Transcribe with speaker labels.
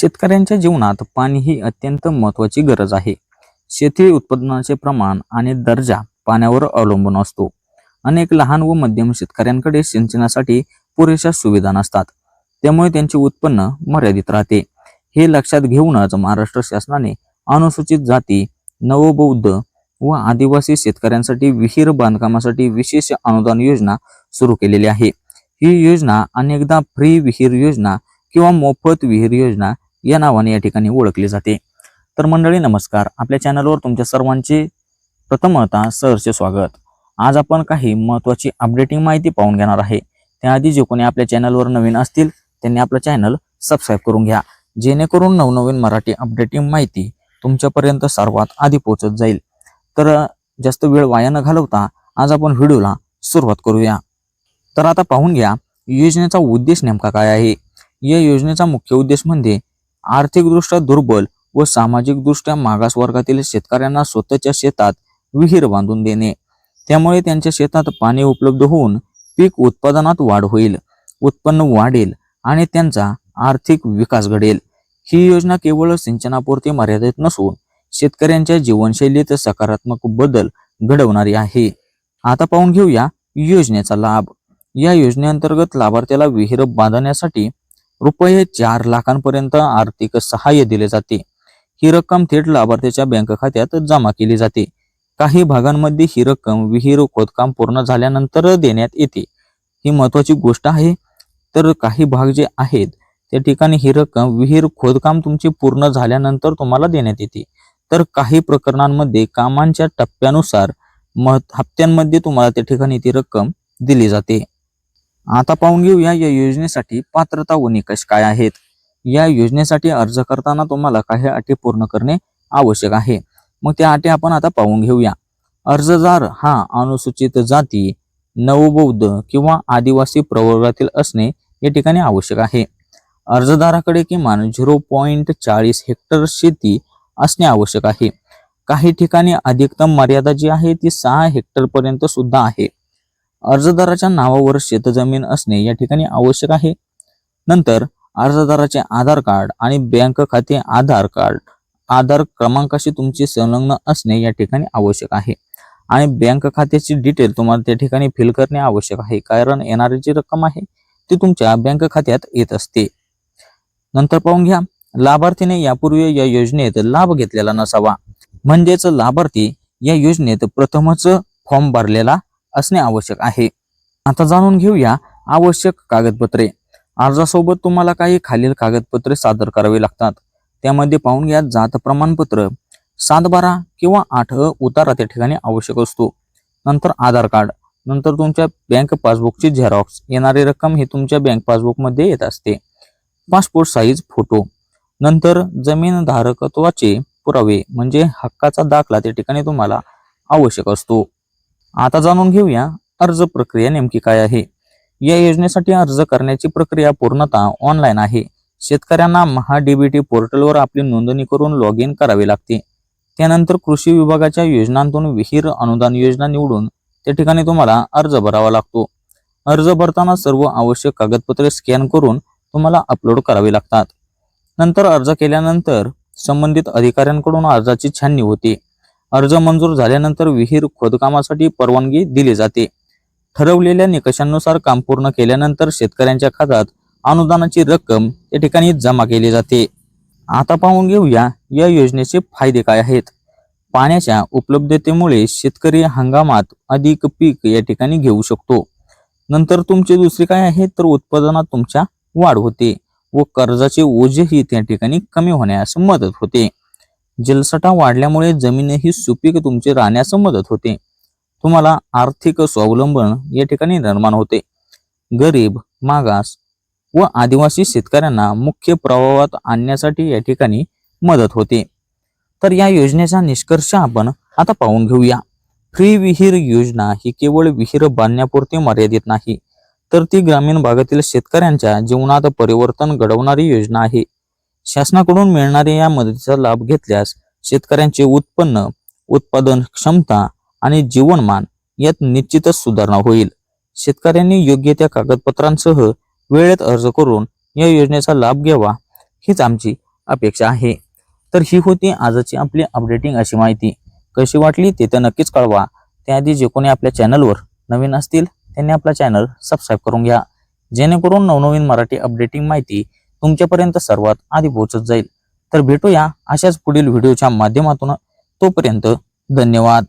Speaker 1: शेतकऱ्यांच्या जीवनात पाणी ही अत्यंत महत्वाची गरज आहे. शेती उत्पादनाचे प्रमाण आणि दर्जा पाण्यावर अवलंबून असतो. अनेक लहान व मध्यम शेतकऱ्यांकडे सिंचनासाठी पुरेशा सुविधा नसतात. त्यामुळे त्यांचे उत्पन्न मर्यादित राहते. हे लक्षात घेऊनच महाराष्ट्र शासनाने अनुसूचित जाती नवबौद्ध व आदिवासी शेतकऱ्यांसाठी विहीर बांधकामासाठी विशेष अनुदान योजना सुरू केलेली आहे. ही योजना अनेकदा फ्री विहीर योजना किंवा मोफत विहीर योजना या नावाने या ठिकाणी ओळखले जाते. तर मंडळी नमस्कार. आपल्या चॅनलवर तुमच्या सर्वांचे प्रथमता सहर्ष स्वागत. आज आपण काही महत्त्वाची अपडेटिंग माहिती पाहून घेणार आहे. त्याआधी जे कोणी आपल्या चॅनलवर नवीन असतील त्यांनी आपलं चॅनल सबस्क्राईब करून घ्या. जेणेकरून नवनवीन मराठी अपडेटिंग माहिती तुमच्यापर्यंत सर्वात आधी पोहोचत जाईल. तर जास्त वेळ वाया न घालवता आज आपण व्हिडिओला सुरुवात करूया. तर आता पाहून घ्या योजनेचा उद्देश नेमका काय आहे? या योजनेचा मुख्य उद्देश म्हणजे आर्थिकदृष्ट्या दुर्बल व सामाजिकदृष्ट्या मागास वर्गातील शेतकऱ्यांना स्वतःच्या शेतात विहीर बांधून देणे. त्यामुळे त्यांच्या शेतात पाणी उपलब्ध होऊन पीक उत्पादनात वाढ होईल उत्पन्न वाढेल आणि त्यांचा आर्थिक विकास घडेल. ही योजना केवळ सिंचनापुरती मर्यादित नसून शेतकऱ्यांच्या जीवनशैलीत सकारात्मक बदल घडवणारी आहे. आता पाहून घेऊया योजनेचा लाभ. या योजनेअंतर्गत लाभार्थ्याला विहीर बांधण्यासाठी रुपये चार लाखांपर्यंत आर्थिक सहाय्य दिले जाते. ही रक्कम थेट लाभार्थ्याच्या बँक खात्यात जमा केली जाते. काही भागांमध्ये ही रक्कम विहीर खोदकाम पूर्ण झाल्यानंतर देण्यात येते. ही महत्वाची गोष्ट आहे. तर काही भाग जे आहेत त्या ठिकाणी ही रक्कम विहीर खोदकाम तुमची पूर्ण झाल्यानंतर तुम्हाला देण्यात येते. तर काही प्रकरणांमध्ये कामांच्या टप्प्यानुसार मह- हप्त्यांमध्ये तुम्हाला त्या ठिकाणी ती रक्कम दिली जाते. आता पाहून घेऊया या योजनेसाठी पात्रता व निकष काय आहेत. या योजनेसाठी अर्ज करताना तुम्हाला काही अटी पूर्ण करणे आवश्यक आहे. मग त्या अटी आपण आता पाहून घेऊया. अर्जदार हा अनुसूचित जाती नवबौद्ध किंवा आदिवासी प्रवर्गातील असणे या ठिकाणी आवश्यक आहे. अर्जदाराकडे किमान झिरो पॉईंट चाळीस हेक्टर शेती असणे आवश्यक आहे. काही ठिकाणी अधिकतम मर्यादा जी आहे ती सहा हेक्टरपर्यंत सुद्धा आहे. अर्जदाराच्या नावावर शेतजमीन असणे या ठिकाणी आवश्यक आहे. नंतर अर्जदाराचे आधार कार्ड आणि बँक खाते आधार कार्ड आधार क्रमांकाशी तुमची संलग्न असणे या ठिकाणी आवश्यक आहे. आणि बँक खात्याची डिटेल तुम्हाला त्या ठिकाणी फिल करणे आवश्यक आहे कारण येणारी जी रक्कम आहे ती तुमच्या बँक खात्यात येत असते. नंतर पाहून घ्या लाभार्थीने यापूर्वी या योजनेत लाभ घेतलेला नसावा. म्हणजेच लाभार्थी या योजनेत प्रथमच फॉर्म भरलेला असणे आवश्यक आहे. आता जाणून घेऊया आवश्यक कागदपत्रे. अर्जासोबत तुम्हाला काही खालील कागदपत्रे सादर करावी लागतात. त्यामध्ये पाहून घ्या जात प्रमाणपत्र सात बारा किंवा आठ अ उतारा त्या ठिकाणी आवश्यक असतो. नंतर आधार कार्ड नंतर तुमच्या बँक पासबुकची झेरॉक्स येणारी रक्कम ही तुमच्या बँक पासबुकमध्ये येत असते. पासपोर्ट साईज फोटो नंतर जमीन धारकत्वाचे पुरावे म्हणजे हक्काचा दाखला त्या ठिकाणी तुम्हाला आवश्यक असतो. आता जाणून घेऊया अर्ज प्रक्रिया नेमकी काय आहे. या योजनेसाठी अर्ज करण्याची प्रक्रिया पूर्णतः ऑनलाईन आहे. शेतकऱ्यांना महाडीबीटी पोर्टलवर आपली नोंदणी करून लॉग इन करावे लागते. त्यानंतर कृषी विभागाच्या योजनांतून विहीर अनुदान योजना निवडून त्या ठिकाणी तुम्हाला अर्ज भरावा लागतो. अर्ज भरताना सर्व आवश्यक कागदपत्रे स्कॅन करून तुम्हाला अपलोड करावी लागतात. नंतर अर्ज केल्यानंतर संबंधित अधिकाऱ्यांकडून अर्जाची छाननी होते. अर्ज मंजूर झाल्यानंतर विहीर खोदकामासाठी परवानगी दिली जाते. ठरवलेल्या निकषांनुसार काम पूर्ण केल्यानंतर शेतकऱ्यांच्या खात्यात अनुदानाची रक्कम या ठिकाणी जमा केली जाते. आता पाहून घेऊया या योजनेचे फायदे काय आहेत. पाण्याच्या उपलब्धतेमुळे शेतकरी हंगामात अधिक पीक या ठिकाणी घेऊ शकतो. नंतर तुमचे दुसरे काय आहे? तर उत्पादनात तुमच्या वाढ होते व कर्जाचे ओझेही त्या ठिकाणी कमी होण्यास मदत होते. जलसाठा वाढल्यामुळे जमीनही सुपीक तुमची राहण्यास मदत होते. तुम्हाला आर्थिक स्वावलंबन या ठिकाणी निर्माण होते. गरीब मागास व आदिवासी शेतकऱ्यांना मुख्य प्रवाहात आणण्यासाठी या ठिकाणी मदत होते. तर या योजनेचा निष्कर्ष आपण आता पाहून घेऊया. फ्री विहीर योजना ही केवळ विहीर बांधण्यापुरती मर्यादित नाही तर ती ग्रामीण भागातील शेतकऱ्यांच्या जीवनात परिवर्तन घडवणारी योजना आहे. शासनाकडून मिळणाऱ्या या मदतीचा लाभ घेतल्यास शेतकऱ्यांचे उत्पन्न उत्पादन क्षमता आणि जीवनमान यात निश्चितच सुधारणा होईल. शेतकऱ्यांनी योग्य त्या कागदपत्रांसह वेळेत अर्ज करून या योजनेचा लाभ घ्यावा हीच आमची अपेक्षा आहे. तर ही होती आजची आपली अपडेटिंग अशी माहिती. कशी वाटली ते तर नक्कीच कळवा. त्याआधी जे कोणी आपल्या चॅनलवर नवीन असतील त्यांनी आपला चॅनल सबस्क्राईब करून घ्या. जेणेकरून नवनवीन मराठी अपडेटिंग माहिती तुमच्यापर्यंत सर्वात आधी पोहोचत जाईल. तर भेटूया अशाच पुढील व्हिडिओच्या माध्यमातून. तोपर्यंत धन्यवाद.